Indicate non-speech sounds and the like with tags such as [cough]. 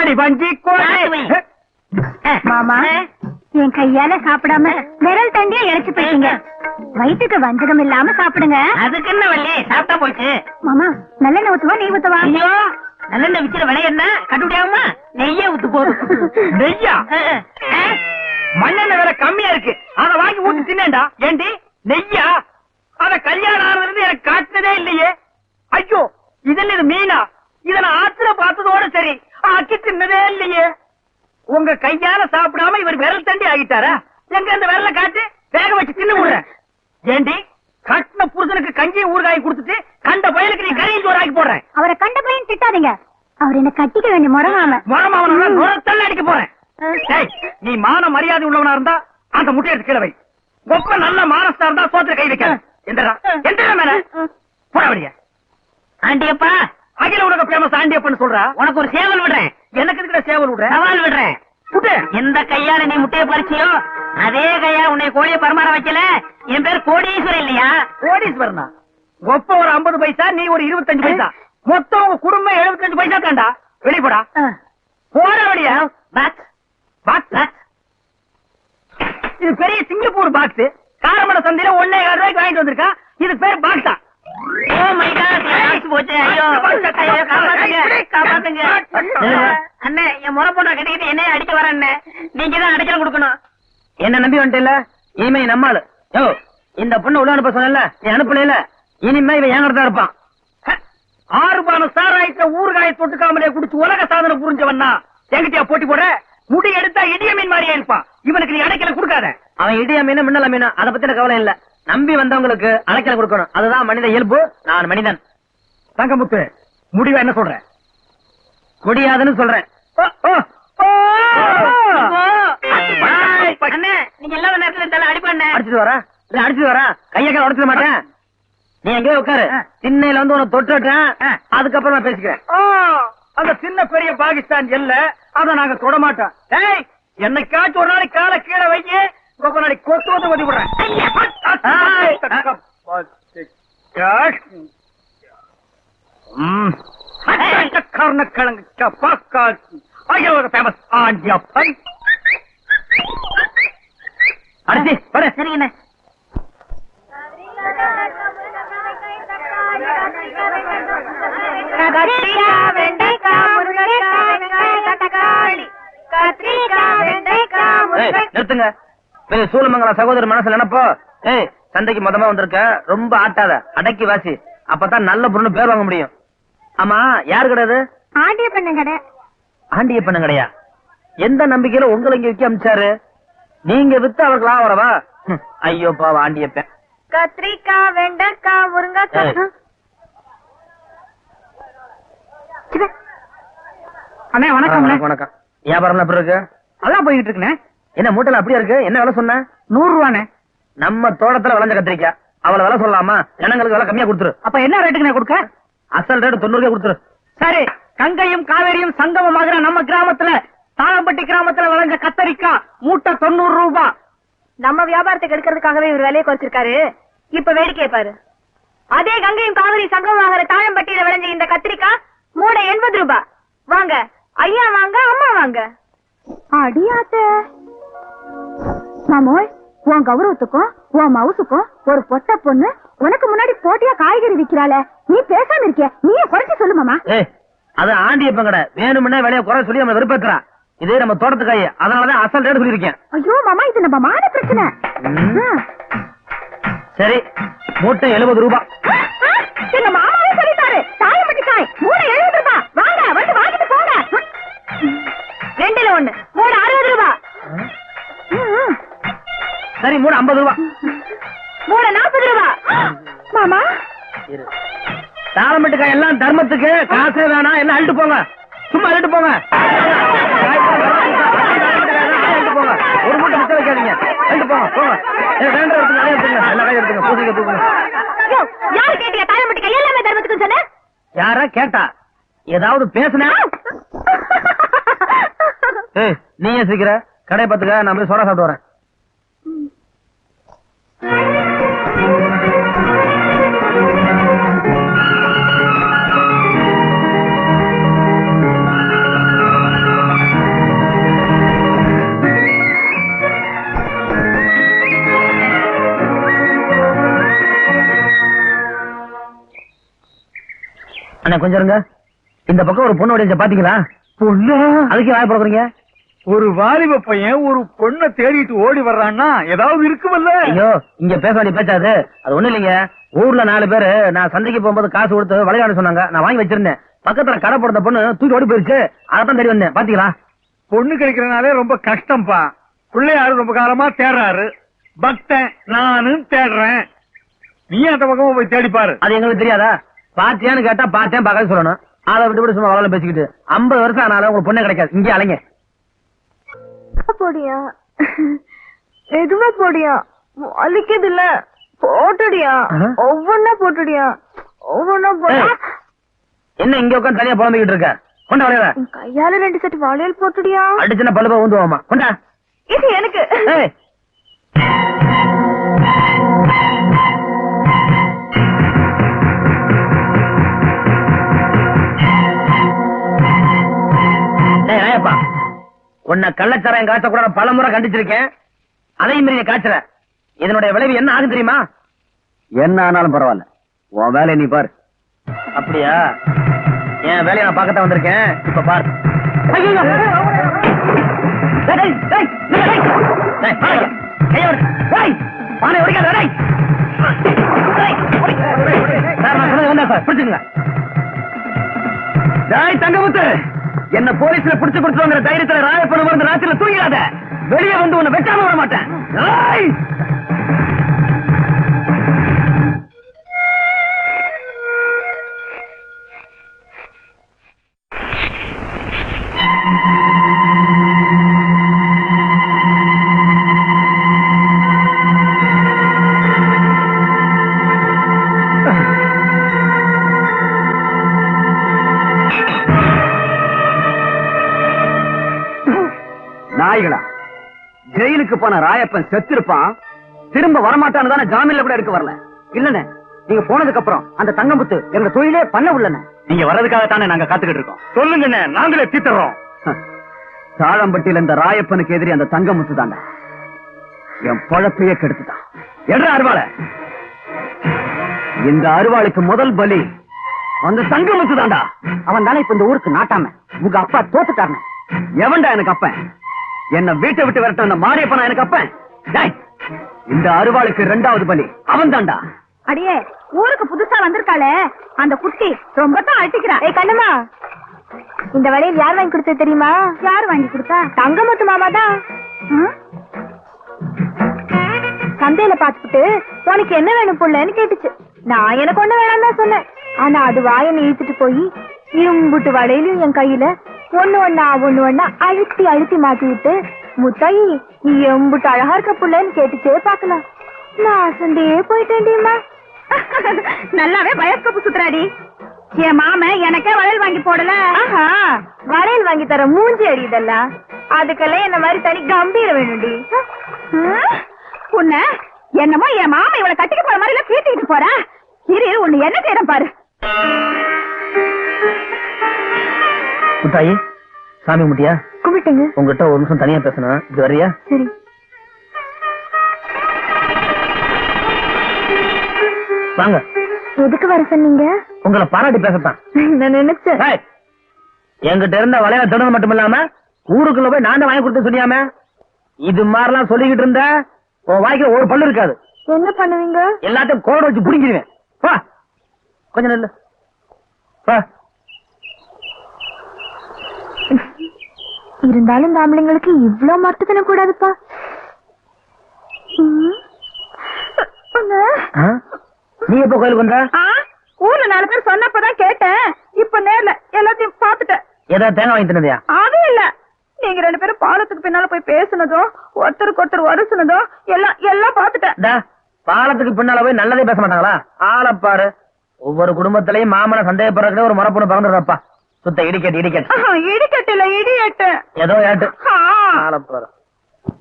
அடி வஞ்சி. மாமா. என் கையால சாப்பிடாம விரல் தண்டியா இழைச்சு போயிட்டீங்க. வயிற்றுக்கு வஞ்சகம் இல்லாம சாப்பிடுங்க. அதுக்கு என்ன வள்ளி? சாப்பிட்டா போச்சு. மாமா நல்லெண்ணெய் ஊத்துவா நெய் ஊத்துவா? ஐயோ நல்லெண்ணெய் விக்கிற விலை என்ன? கட்டுப்படியாகுமா நெய்யே ஊத்து போதும். நெய்யா. மண்ணெண்ணெய் வேற கம்மியா இருக்கு. அத வாங்கி ஊத்தி தின்னேன்டா. ஏண்டி? நெய்யா? அத கல்யாணம் ஆனதுல எனக்கு காட்டுனதே இல்லையே. ஐயோ இதுல இது மீனா? இத நான் ஆத்துல பார்த்ததோட சரி. ஆக்கி தின்னதே இல்லையே. உங்க கையால சாப்பிடாம இவர் விரல் தண்டி ஆகிட்டாரா? எங்க அந்த விரல காட்டு? வேக வச்சு தின்னு விடுறேன் ஏண்டி கட்டின புருஷனுக்கு கஞ்சி ஊறுகாய் கொடுத்துட்டு கண்ட பயலுக்கு நீ கரையும் சோறு ஆக்கி போடுறேன் அவரை கண்ட பையன் திட்டாதீங்க. அவர் என்ன கட்டிக்க வேண்டிய முறமாம மரமாவன நுரத்தள்ள அடிக்க போறேன். நீ மான மரியாதை உள்ளவனா இருந்தா அந்த முட்டையை எடுத்து கீழ வை. ஒப்ப நல்ல மானஸ்தா இருந்தா சோத்துல கை வைக்க எந்தடா எந்தடா மேல. போட வழியா ஆண்டியப்பா அகில உலக ஃபேமஸ் ஆண்டியப்பன்னு சொல்றா? உனக்கு ஒரு சேவல் விடுறேன். எனக்கு இருக்கிற சேவல் விடுற? சவால் விடுறேன். எந்த கையால நீ முட்டையை பறிச்சியோ அதே கையா உன்னை கோழியை பரிமாற வைக்கல. என் பேர் கோடீஸ்வரன் இல்லையா? கோடீஸ்வரனா? ஒப்ப ஒரு 50 பைசா நீ ஒரு 25 பைசா. மொத்தம் உங்க குடும்பம் 75 பைசா தாண்டா. வெளிப்படா போற வழியா பாக்ஸ் பாக்ஸ் இது பெரிய சிங்கப்பூர் பாக்ஸ் காரமட சந்தையில ஒன்னே கால் ரூபாய்க்கு வாங்கிட்டு வந்திருக்கா. இது பேர் பாக்ஸா ஓ மை காட் போச்சு ஐயோ ஐயோ காப்பாத்துங்க காப்பாத்துங்க. அண்ணே என் முறை போட்டா கட்டிக்கிட்டு என்னைய அடிக்க வர அண்ணே. நீங்க தான் அடைக்கல கொடுக்கணும். என்ன நம்பி வந்துட்டல இனிமே நம்மாளு யோ இந்த பொண்ணு உள்ள அனுப்ப சொன்னல நீ அனுப்பல இனிமே இவன் என்கிட்ட தான் இருப்பான். ஹ, ஆறு பான சாராயத்தை ஊறுகாய தொட்டுக்காமலே குடிச்சு உலக சாதனை புரிஞ்சவன்னா என்கிட்டயா போட்டி போட முடி எடுத்தா இடிய மீன் மாதிரியே இருப்பான். இவனுக்கு நீ அடைக்கல கொடுக்காத. அவன் இடிய மீன் மின்னல மீன்? அதை பத்தின கவலை இல்ல. நம்பி வந்தவங்களுக்கு அடைக்கல கொடுக்கணும். அதுதான் மனித இயல்பு. நான் மனிதன். தங்கமுத்து முடிவா என்ன சொல்றேன் ஓ! அண்ணே நீங்க இல்லாத நேரத்துல அடிப்பாண்ணே அடிச்சிட்டு வரா? இல்ல அடிச்சிட்டு வரா? கைய கால உடச்சிட மாட்டேன். நீ எங்கேயோ உட்காரு. திண்ணையில வந்து உனக்கு தொட்டுட்டேன் அதுக்கப்புறம் நான் பேசிக்கிறேன். அந்த சின்ன பெரிய பாகிஸ்தான் எல்ல அத நாங்க தொட மாட்டோம். ஏய் என்னைக்காச்சும் ஒரு நாளைக்கு காலை கீழே வைக்க நாளைக்கு கொத்து வந்து ஒதி விடுறேன் கர்ணக்கிழங்கு ஃபேமஸ் ஆண்டியப்பன் அடிச்சு வர சரிங்கண்ணே கத்திரிக்காய் வெண்டைக்காய் முருங்கைக்காய் வெங்காயம் தக்காளி கத்திரிக்காய் வெண்டைக்காய் ஏய், நிறுத்துங்க பெரிய சூலமங்கலம் சகோதரர் மனசுல நினைப்போ ஏய் சந்தைக்கு மொதமா வந்திருக்க. ரொம்ப ஆட்டாத. அடக்கி வாசி. அப்பதான் நல்ல பொருள் பேர் வாங்க முடியும். ஆமா யாரு கிடையாது ஆண்டிய பண்ண கடை. ஆண்டிய பண்ண கிடையா? எந்த நம்பிக்கையில உங்களை இங்க விக்க அமிச்சாரு? நீங்க வித்து அவருக்கு லாபம் வரவா? ஹம், ஐயோ பாவ ஆண்டியப்பன். கத்திரிக்காய் வெண்டைக்காய் முருங்கைக்காய். அண்ணே வணக்கம் வணக்கம் வியாபாரம் எப்படி இருக்கு? அதான் போயிட்டு இருக்குண்ணே. என்ன மூட்டைல அப்படியே இருக்கு? என்ன விலை சொன்ன? நூறு ரூபாண்ணே நம்ம தோட்டத்துல விளைஞ்ச கத்திரிக்காய் அவளை விலை சொல்லலாமா ஜனங்களுக்கு விலை கம்மியா கொடுத்துரு. அப்ப என்ன ரேட்டுக்குண்ணே கொடுக்க? அசல் ரேட்டு தொண்ணூறு கொடுத்துரு. சரி கங்கையும் காவேரியும் சங்கமமாகிற நம்ம கிராமத்துல தாளம்பட்டி கிராமத்துல விளைஞ்ச கத்தரிக்காய் மூட்டை தொண்ணூறு ரூபாய் நம்ம வியாபாரத்தை கெடுக்கிறதுக்காகவே இவர் விலையை குறைச்சிருக்காரு. இப்ப வேடிக்கை பாரு. அதே கங்கையும் காவிரி சங்கமாகிற தாழம்பட்டியில விளைஞ்ச இந்த கத்திரிக்காய் மூடை எண்பது ரூபாய் வாங்க ஐயா வாங்க அம்மா வாங்க. அடியாத்த. மாமோய் உன் கௌரவத்துக்கும் உன் மவுசுக்கும் ஒரு பொட்ட பொண்ணு உனக்கு முன்னாடி போட்டியா காய்கறி விக்கிறாள. நீ பேசாம இருக்கிய. நீயே குறைச்சு சொல்லு மாமா. அது ஆண்டியப்பன் கடை. வேணும்னே விலைய குறை சொல்லி நம்ம வெறுப்பேத்துறா. இதே நம்ம தோட்டத்து காய் அதனாலதான் அசல் ரேட் சொல்லியிருக்கேன். ஐயோ மாமா இது நம்ம மான பிரச்சனை. சரி மூட்டை எழுபது ரூபாய் எங்க மாமாவே சொல்லிட்டாரு. மூணு எழுபது ரூபாய் வாங்க வந்து வாங்கிட்டு போங்க. ரெண்டுல ஒண்ணு. மூணு சரி மூணு ஐம்பது ரூபாய் மூணு நாற்பது ரூபாய் மாமா? காய் எல்லாம் தர்மத்துக்கு காசே வேணாம் எல்லாம் அள்ளிட்டு போங்க. சும்மா அள்ளிட்டு போங்க. ஒரு மூட்டை மிச்சம் வைக்காதீங்க. அள்ளிட்டு போங்க போங்க. வேண்டாம் எடுத்துங்க எடுத்துங்க எல்லா காயும் எடுத்துங்க பூசிக்க தூக்குங்க யாரு கேட்டீங்க தாயம்பட்டி காய் எல்லாமே தர்மத்துக்கு சொன்ன? யாரா கேட்டா? ஏதாவது பேசுன? [laughs] நீ ஏன் சீக்கிர கடை பார்த்துக்க நான் போய் சோடா சாப்பிட்டு வரேன். அண்ணா கொஞ்சம் இருங்க. இந்த பக்கம் ஒரு பொண்ணு உடைய பாத்தீங்களா? பொண்ணு? அதுக்கு வாய் பிறக்குறீங்க. ஒரு வாலிப பையன் ஒரு பொண்ணை தேடிட்டு ஓடி வர்றான்னா ஏதாவது இருக்குமல்ல? ஐயோ இங்க பேச வேண்டிய பேச்சாது. அது ஒண்ணு இல்லைங்க. ஊர்ல நாலு பேரு நான் சந்தைக்கு போகும்போது காசு கொடுத்து விளையாட சொன்னாங்க. நான் வாங்கி வச்சிருந்தேன். பக்கத்துல கடை போடுற பொண்ணு தூக்கி ஓடி போயிருச்சு. அதான் தேடி வந்தேன். பாத்தீங்களா? பொண்ணு கிடைக்கிறனாலே ரொம்ப கஷ்டம்ப்பா பிள்ளையாரு ரொம்ப காலமா தேடுறாரு. பக்தன் நானும் தேடுறேன். நீ அந்த பக்கமா போய் தேடி பாரு. அது எங்களுக்கு தெரியாதா? பாத்தியான்னு கேட்டா பார்த்தேன் பார்க்காத சொல்லணும். அதை விட்டு விட்டு சும்மா வளர பேசிக்கிட்டு. ஐம்பது வருஷம் ஆனாலும் உங்களுக்கு பொண்ணே கிடைக்காது. இங்கே அலைங்க. போடியா? எதுவா போடியா? வலிக்குது இல்ல போட்டுடியா. ஒவ்வொன்னா போட்டுடியா? ஒவ்வொன்னா போட. என்ன இங்க உட்காந்து தனியா புலம்பிக்கிட்டு இருக்க? கொண்டா வளையல. கையால ரெண்டு செட் வளையல் போட்டுடியா? அடிச்சுன்னா பல்லுபா ஊந்துவோமா? கொண்டா. இது எனக்கு. உன்னை கள்ளச்சாராயம் காய்ச்ச கூட பல முறை கண்டிச்சிருக்கேன். அதையும் மீறி காய்ச்சல. இதனுடைய விளைவு என்ன ஆகும் தெரியுமா? என்ன ஆனாலும் பரவாயில்ல. உன் வேலையை நீ பாரு. அப்படியா? என் வேலையை நான் பார்க்கத்தான் வந்திருக்கேன். இப்ப பாரு. பாருங்க. பானை சார், தங்கமுத்து, என்ன போலீஸ்ல புடிச்சு கொடுத்துருவாங்க தைரியத்துல ராயப்பன வந்து ராத்திரில தூங்காத வெளியே வந்து உன்னை வெட்டாம விட மாட்டேன். போன ராயப்பன் செத்திருப்பான். திரும்ப வரமாட்டான்னு தானே ஜாமீன்ல கூட எடுக்க வரல. இல்லண்ணே நீங்க போனதுக்கு அப்புறம் அந்த தங்கமுத்து எங்க தொழிலே பண்ண உள்ளன. நீங்க வர்றதுக்காக தானே நாங்க காத்துக்கிட்டு இருக்கோம். சொல்லுங்கண்ணே நாங்களே தீத்துறோம். தாழம்பட்டியில இந்த ராயப்பனுக்கு எதிரி அந்த தங்கமுத்து தாண்டா என் பொழப்பையே கெடுத்துட்டான். என்ற அருவாளை. இந்த அருவாளுக்கு முதல் பலி அந்த தங்கமுத்து தாண்டா அவன் தானே இப்ப இந்த ஊருக்கு நாட்டாம. உங்க அப்பா தோத்துட்டாருன்னு எவன்டா எனக்கு அப்பன்? என்ன வீட்டை விட்டு விரட்ட அந்த மாரியப்பனா எனக்கு அப்பன். இந்த அருவாளுக்கு இரண்டாவது பலி. அவன் தாண்டா அடியே ஊருக்கு புதுசா வந்திருக்காளே. அந்த குட்டி ரொம்ப தான் அழட்டிக்கிறா. ஏ கண்ணுமா இந்த வளையல் யார் வாங்கி கொடுத்தது தெரியுமா? யார் வாங்கி கொடுத்தா? தங்கமுத்து மாமா தான் சந்தையில பாத்துட்டு உனக்கு என்ன வேணும் புள்ளன்னு கேட்டுச்சு. நான் எனக்கு ஒண்ணு வேணாம் தான் சொன்னேன். ஆனா அது வாயனை இழுத்துட்டு போய் இரும்புட்டு வளையலும் என் கையில ஒண்ணு ஒண்ணா ஒண்ணு ஒண்ணா அழுத்தி அழுத்தி மாட்டி விட்டு முத்தாயி நீ எம்புட்டு அழகா இருக்க புள்ளன்னு கேட்டுச்சே பாக்கலாம் நான் சண்டையே போயிட்டேன்டிமா [laughs] நல்லாவே பயஸ்கோப்பு சுத்துறாடி என் மாமன் எனக்கே வளையல் வாங்கி போடல. வளையல் வாங்கி தர மூஞ்சி அடி இதெல்லாம் அதுக்கெல்லாம் என்ன மாதிரி தனி கம்பீரம் வேணும்டி. உன்ன என்னமோ என் மாமா இவளை கட்டிக்க போற மாதிரி எல்லாம் பீத்திக்கிட்டு போறா இரு, உன்னை என்ன செய்யறேன் பாரு. முத்தாயி சாமி முட்டியா கும்பிட்டுங்க. உங்ககிட்ட ஒரு நிமிஷம் தனியா பேசணும். இது வரியா? சரி. வாங்க. எதுக்கு வர சொன்னீங்க? உங்களை பாராட்டி பேசத்தான். நான் நினைச்சேன். என்கிட்ட இருந்த வளையல தொடர்ந்து மட்டும் இல்லாம ஊருக்குள்ள போய் நான் வாங்கி கொடுத்து சொன்னியாம? இது மாதிரிலாம் சொல்லிக்கிட்டு இருந்த உன் வாய்க்கு ஒரு பல்லு இருக்காது. என்ன பண்ணுவீங்க? எல்லாத்தையும் கோட வச்சு புடிங்கிடுவேன். வா. கொஞ்சம் நில்லு. வா. இருந்தாலும் இந்த ஆம்பளைங்களுக்கு இவ்ளோ மறுத்துக்கணும் கூடாதுப்பா? நீ எப்ப கோயிலுக்கு வந்த? ஊர்ல நாலு பேர் சொன்னப்பதான் கேட்டேன். இப்ப நேர்ல எல்லாத்தையும் பாத்துட்டேன் ஏதாவது தேங்காய் வாங்கி தின்னதையா? அது இல்ல. நீங்க ரெண்டு பேரும் பாலத்துக்கு பின்னால போய் பேசுனதும் ஒருத்தருக்கு ஒருத்தர் வருசுனதும் எல்லாம் எல்லாம் பாத்துட்டேன் பாலத்துக்கு பின்னால போய் நல்லதே பேச மாட்டாங்களா? ஆளப்பாரு ஒவ்வொரு குடும்பத்திலயும் மாமன சந்தேகப்படுறதுக்கு ஒரு முறப்பொண்ணு பிறந்துடுறப்பா சுத்த இடிக்கட்டு இடிக்கட்டு. இடிக்கட்டு இல்ல இடியட்டு. ஏதோ ஏட்டு. ஆளப்பாரு